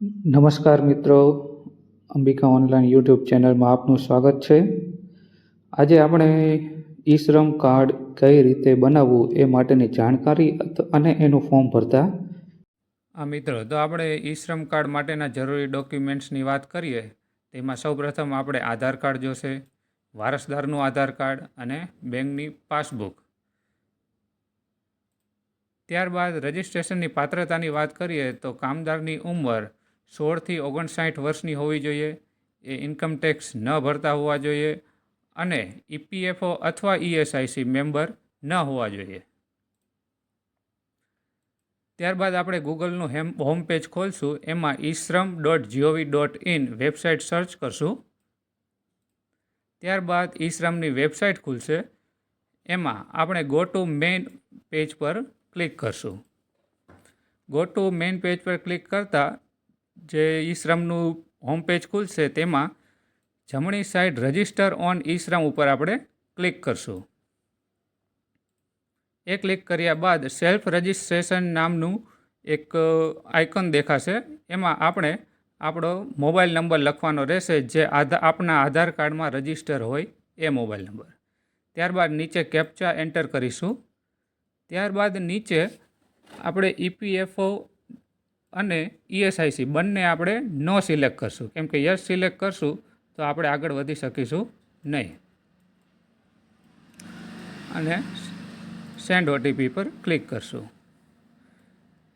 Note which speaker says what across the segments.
Speaker 1: નમસ્કાર મિત્રો, Ambika online YouTube ચેનલમાં આપનું સ્વાગત છે. આજે આપણે ઈ કાર્ડ કઈ રીતે બનાવવું એ માટેની જાણકારી અને એનું ફોર્મ ભરતા.
Speaker 2: આ મિત્રો, તો આપણે ઈ શ્રમ કાર્ડ માટેના જરૂરી ડોક્યુમેન્ટ્સની વાત કરીએ, તેમાં સૌપ્રથમ આપણે આધાર કાર્ડ જોશે, વારસદારનું આધાર કાર્ડ અને બેંકની પાસબુક. ત્યારબાદ રજિસ્ટ્રેશનની પાત્રતાની વાત કરીએ, તો કામદારની ઉંમર સોળથી ઓગણસાઠ વર્ષની હોવી જોઈએ, એ ઇન્કમ ટેક્સ ન ભરતા હોવા જોઈએ અને ઈપીએફઓ અથવા ઈએસઆઈસી મેમ્બર ન હોવા જોઈએ. ત્યારબાદ આપણે ગૂગલનું હેમ હોમ પેજ ખોલશું. એમાં eShram dot GOV dot in website search કરશું. ત્યારબાદ ઈશ્રમની વેબસાઇટ ખુલશે. એમાં આપણે ગો ટુ મેઇન પેજ પર ક્લિક કરશું. ગો ટુ મેઇન પેજ પર ક્લિક કરતાં જે ઈશ્રમનું હોમ પેજ ખુલશે, તેમાં જમણી સાઈડ રજિસ્ટર ઓન ઈશ્રમ ઉપર આપણે ક્લિક કરશું. એ ક્લિક કર્યા બાદ સેલ્ફ રજિસ્ટ્રેશન નામનું એક આઇકન દેખાશે. એમાં આપણે આપણો મોબાઈલ નંબર લખવાનો રહેશે, જે આધા આપણા આધાર કાર્ડમાં રજિસ્ટર હોય એ મોબાઈલ નંબર ત્યારબાદ નીચે કેપ્ચા એન્ટર કરીશું. ત્યારબાદ નીચે આપણે ઈપીએફઓ અને ઈએસઆઈસી બંને આપણે નો સિલેક્ટ કરશું. કેમ કે યસ સિલેક્ટ કરશું, તો આપણે આગળ વધી શકીશું નહીં. અને સેન્ડ ઓટીપી પર ક્લિક કરશું.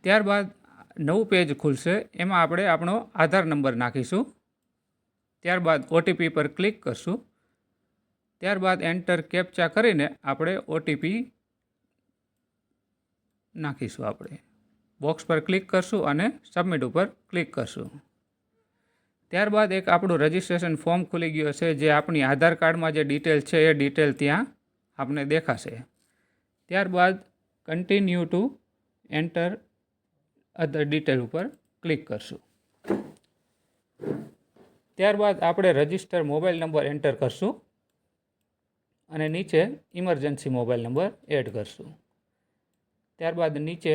Speaker 2: ત્યારબાદ નવું પેજ ખુલશે, એમાં આપણે આપણો આધાર નંબર નાખીશું. ત્યારબાદ ઓટીપી પર ક્લિક કરશું. ત્યારબાદ એન્ટર કેપ્ચા કરીને આપણે ઓટીપી નાખીશું આપણે. બોક્સ પર ક્લિક કરશું અને સબમિટ ઉપર ક્લિક કરશું. ત્યારબાદ એક આપણું રજિસ્ટ્રેશન ફોર્મ ખુલી ગયું છે જે આપણી આધાર કાર્ડમાં જે ડિટેલ છે, એ ડિટેલ ત્યાં આપને દેખાશે. ત્યારબાદ continue to enter other detail ઉપર ક્લિક કરશું. ત્યારબાદ આપણે રજિસ્ટર મોબાઈલ નંબર એન્ટર કરશું અને નીચે ઇમરજન્સી મોબાઈલ નંબર એડ કરશું. ત્યારબાદ નીચે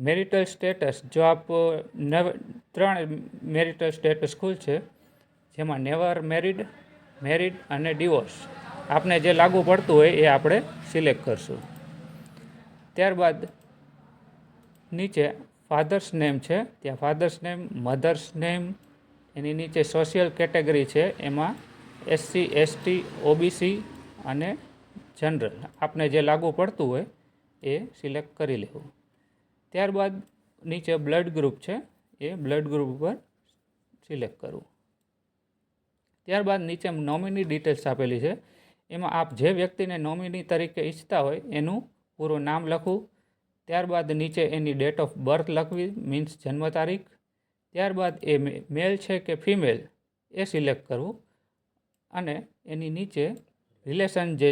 Speaker 2: મેરિટલ સ્ટેટસ, જો આપ નવ, ત્રણ મેરિટલ સ્ટેટસ ખુલશે જેમાં નેવર મેરિડ મેરિડ અને ડિવોર્સ. આપને જે લાગુ પડતું હોય એ આપણે સિલેક્ટ કરશું. ત્યારબાદ નીચે ફાધર્સ નેમ છે. ત્યાં ફાધર્સ નેમ, મધર્સ નેમ, એની નીચે સોશિયલ કેટેગરી છે. એમાં એસસી એસટી ઓબીસી અને જનરલ. આપને જે લાગુ પડતું હોય એ સિલેક્ટ કરી લેવું. ત્યારબાદ નીચે બ્લડ ગ્રુપ છે, એ બ્લડ ગ્રુપ ઉપર સિલેક્ટ કરવું. ત્યારબાદ નીચે નોમિની ડિટેલ્સ આપેલી છે, એમાં આપ જે વ્યક્તિને નોમિની તરીકે ઈચ્છતા હોય એનું પૂરું નામ લખવું, ત્યારબાદ નીચે એની ડેટ ઓફ બર્થ લખવી મીન્સ જન્મ તારીખ, ત્યારબાદ એ મેલ છે કે ફિમેલ એ સિલેક્ટ કરવું, અને એની નીચે રિલેશન જે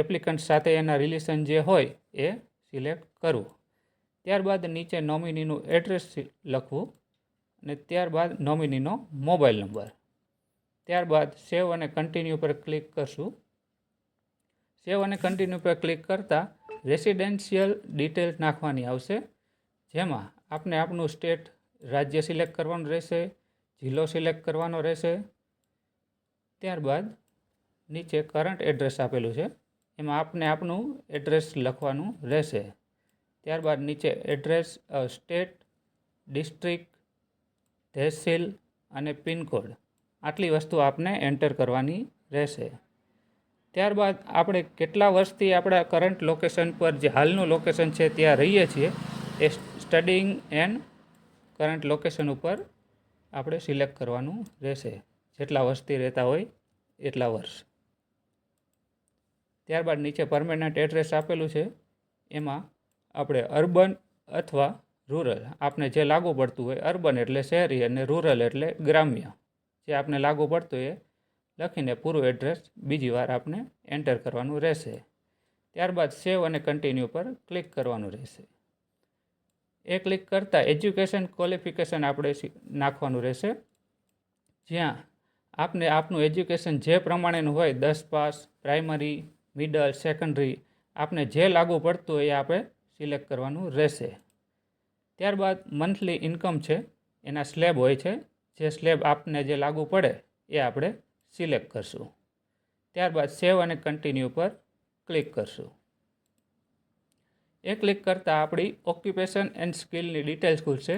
Speaker 2: એપ્લિકન્ટ સાથે એના રિલેશન જે હોય એ સિલેક્ટ કરવું. ત્યારબાદ નીચે નોમિનીનું એડ્રેસ લખવું અને ત્યારબાદ નોમિનીનો મોબાઈલ નંબર. ત્યારબાદ સેવ અને કન્ટિન્યુ પર ક્લિક કરશું. સેવ અને કન્ટિન્યુ પર ક્લિક કરતાં રેસિડેન્શિયલ ડિટેલ્સ નાખવાની આવશે. જેમાં આપને આપનું સ્ટેટ રાજ્ય સિલેક્ટ કરવાનું રહેશે, જિલ્લો સિલેક્ટ કરવાનો રહેશે. ત્યારબાદ નીચે કરંટ એડ્રેસ આપેલું છે. એમાં આપને આપનું એડ્રેસ લખવાનું રહેશે. ત્યારબાદ નીચે એડ્રેસ સ્ટેટ, ડિસ્ટ્રિક્ટ, તહેસીલ અને પિનકોડ. આટલી વસ્તુ આપને એન્ટર કરવાની રહેશે. ત્યારબાદ આપણે કેટલા વર્ષથી આપણા કરંટ લોકેશન પર જે હાલનું લોકેશન છે ત્યાં રહીએ છીએ, એ સ્ટડિંગ એન્ડ કરંટ લોકેશન ઉપર આપણે સિલેક્ટ કરવાનું રહેશે. જેટલા વર્ષથી રહેતા હોય એટલા વર્ષ. ત્યારબાદ નીચે પરમેનન્ટ એડ્રેસ આપેલું છે. એમાં આપણે અર્બન અથવા રૂરલ આપને જે લાગુ પડતું હોય, અર્બન એટલે શહેરી અને રૂરલ એટલે ગ્રામ્ય. જે આપને લાગુ પડતું એ લખીને પૂરું એડ્રેસ બીજી વાર આપને એન્ટર કરવાનું રહેશે. ત્યારબાદ સેવ અને કન્ટિન્યુ પર ક્લિક કરવાનું રહેશે. એ ક્લિક કરતાં એજ્યુકેશન ક્વોલિફિકેશન આપણે નાખવાનું રહેશે. જ્યાં આપને આપનું એજ્યુકેશન જે પ્રમાણેનું હોય, દસ પાસ, પ્રાઇમરી, મિડલ, સેકન્ડરી, આપને જે લાગુ પડતું હોય એ આપણે સિલેક્ટ કરવાનું રહેશે. ત્યારબાદ મંથલી ઇન્કમ છે, એના સ્લેબ હોય છે, જે સ્લેબ આપને જે લાગુ પડે એ આપણે સિલેક્ટ કરશું. ત્યારબાદ સેવ અને કન્ટિન્યુ પર ક્લિક કરશું. એ ક્લિક કરતાં આપણી ઓક્યુપેશન એન્ડ સ્કિલની ડિટેલ્સ ખુલશે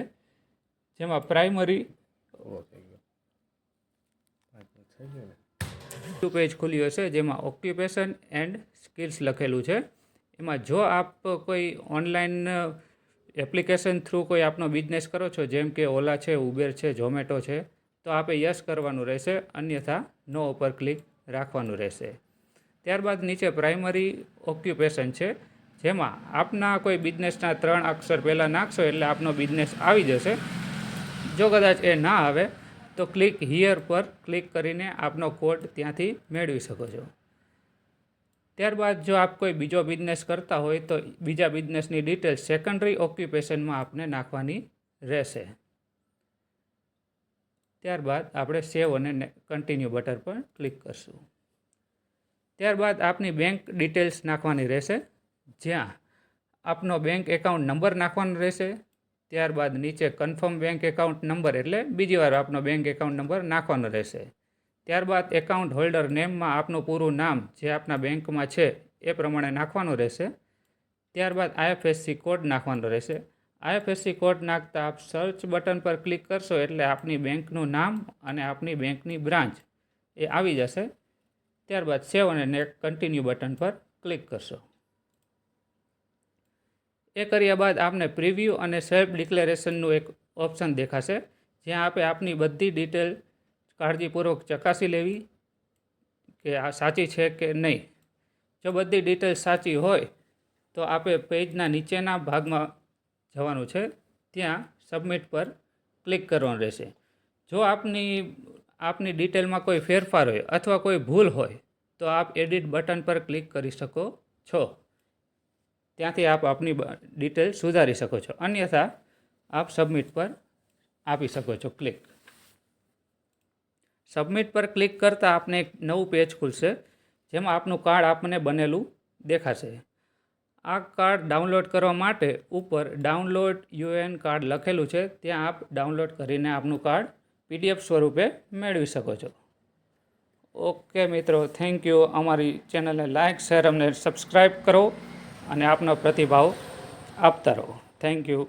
Speaker 2: જેમાં પ્રાઇમરી પેજ ખુલ્યું હશે, જેમાં ઓક્યુપેશન એન્ડ સ્કિલ્સ લખેલું છે. એમાં જો આપ કોઈ ઓનલાઈન એપ્લિકેશન થ્રુ કોઈ આપનો બિઝનેસ કરો છો, જેમ કે ઓલા છે ઉબેર છે ઝોમેટો છે, તો આપે યસ કરવાનું રહેશે, અન્યથા નો ઉપર ક્લિક રાખવાનું રહેશે. ત્યારબાદ નીચે પ્રાઇમરી ઓક્યુપેશન છે, જેમાં આપના કોઈ બિઝનેસના ત્રણ અક્ષર પહેલાં નાખશો એટલે આપનો બિઝનેસ આવી જશે. જો કદાચ એ ના આવે, તો ક્લિક હિયર પર ક્લિક કરીને આપનો કોડ ત્યાંથી મેળવી શકો છો. ત્યારબાદ જો આપ કોઈ બીજો બિઝનેસ કરતા હોય તો બીજા બિઝનેસની ડિટેલ્સ સેકન્ડરી ઓક્યુપેશનમાં આપને નાખવાની રહેશે. ત્યારબાદ આપણે સેવ અને કન્ટિન્યુ બટન પર ક્લિક કરશું. ત્યારબાદ આપની બેંક ડિટેલ્સ નાખવાની રહેશે. જ્યાં આપનો બેંક એકાઉન્ટ નંબર નાખવાનો રહેશે. ત્યારબાદ નીચે કન્ફર્મ બેંક એકાઉન્ટ નંબર એટલે બીજી વાર આપનો બેંક એકાઉન્ટ નંબર નાખવાનો રહેશે. ત્યારબાદ એકાઉન્ટ હોલ્ડર નેમમાં આપનું પૂરું નામ જે આપના બેંકમાં છે એ પ્રમાણે નાખવાનું રહેશે. ત્યારબાદ આઈએફએસસી કોડ નાખવાનો રહેશે. આઈએફએસસી કોડ નાખતા આપ સર્ચ બટન પર ક્લિક કરશો એટલે આપની બેંકનું નામ અને આપની બેંકની બ્રાન્ચ એ આવી જશે. ત્યારબાદ સેવ અને ને કન્ટિન્યુ બટન પર ક્લિક કરશો. એ કર્યા બાદ આપને પ્રિવ્યૂ અને સેલ્ફ ડિક્લેરેશનનું એક ઓપ્શન દેખાશે, જ્યાં આપે આપની બધી ડિટેલ કાળજીપૂર્વક ચકાસી લેવી કે આ સાચી છે કે નહીં. જો બધી ડિટેલ્સ સાચી હોય, તો આપે પેજના નીચેના ભાગમાં જવાનું છે. ત્યાં સબમિટ પર ક્લિક કરવાનું રહેશે. જો આપની આપની ડિટેલમાં કોઈ ફેરફાર હોય અથવા કોઈ ભૂલ હોય, તો આપ એડિટ બટન પર ક્લિક કરી શકો છો. ત્યાંથી આપ આપની ડિટેલ સુધારી શકો છો. અન્યથા, આપ સબમિટ પર આપી શકો છો ક્લિક સબમિટ પર ક્લિક કરતાં આપને એક નવું પેજ ખુલશે, જેમાં આપનું કાર્ડ આપને બનેલું દેખાશે. આ કાર્ડ ડાઉનલોડ કરવા માટે ઉપર ડાઉનલોડ યુએન કાર્ડ લખેલું છે, ત્યાં આપ ડાઉનલોડ કરીને આપનું કાર્ડ પીડીએફ સ્વરૂપે મેળવી શકો છો. ઓકે મિત્રો થેન્ક યુ અમારી ચેનલને લાઇક શેર અમને સબસ્ક્રાઈબ કરો અને આપનો પ્રતિભાવ આપતા રહો. Thank you